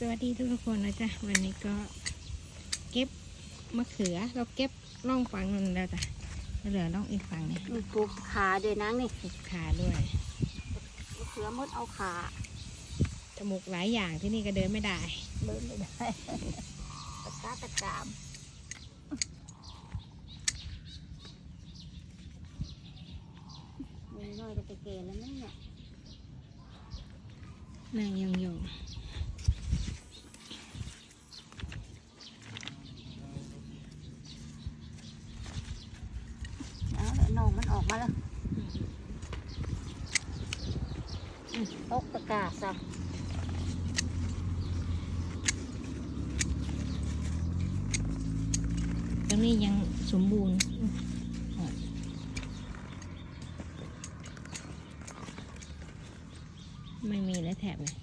สวัสดีทุกคนนะจ๊ะ วันนี้ก็เก็บมะเขือเราเก็บล่องฝั่งนึงแล้วจ้ะเหลือล่องอีกฝั่งนี่มีปลูกขาด้วยนางนี่ปลูกขาด้วยมะเขือมดเอาขาจมูกหลายอย่างที่นี่ก็เดินไม่ได้เดินไม่ได้ตะกร้าตะกรามมือน้อยก็ไปเกณฑ์แล้วนั่นเนี่ยนางยองยอง เอาแล้วน้ องมันออกมาแล้วอืมออกตะกร้าซะตรงนี้ยังสมบูรณ์ไม่มีแล้วแถบเลย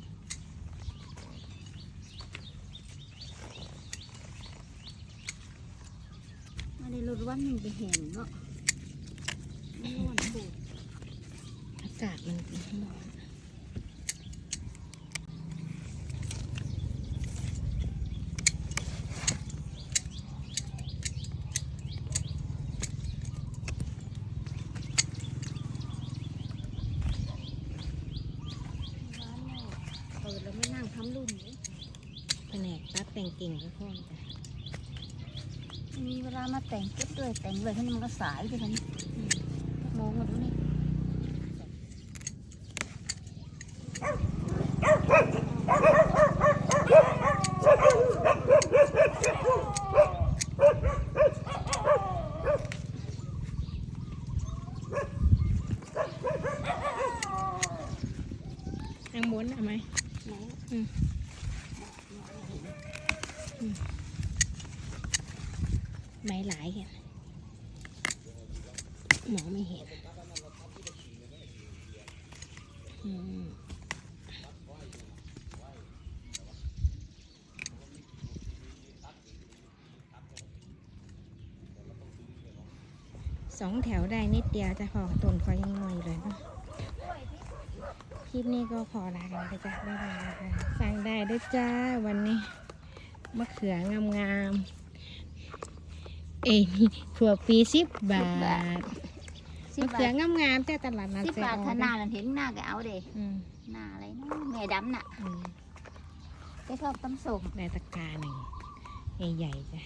มาได้รถวันหนึ่งไปเห็นเนาะมันร้อนปวด อากาศมันร้อนเปิดแล้วไม่นั่งทำรุ่นเลยแผนกตัดแต่งกิ่งก็ค่อนจ้ะมีเวลามาแต่งเก็บด้วยแต่งเลยให้มันก็สายด้วยกันอืมมองมาดูนี่ ข้างบนเอาไหมไหน ไม้หลายกันมองไม่เห็นอืม สองแถวได้นิดเดียวจะพอต้นคอยยังน้อยเลยเนาะคลิปนี้ก็พอลากันไปจ้ะบ๊ายบายค่ะสั่งได้ด้วยจ้าวันนี้มะเขืองามๆเอ้ยนี่ถั่วปีสิบบาทสิมะบบาเขือทงามๆเจ้าตลาดนัดสิบเซบาทโอถ้าหน้านั้นเห็นหน้าก็เอาเด้อืมหน้าอะไรเนาะแม่ดำน่ะอืมแกชอบตำส่งได้ตะกร้าหนึ่งใหญ่ๆจ้ะ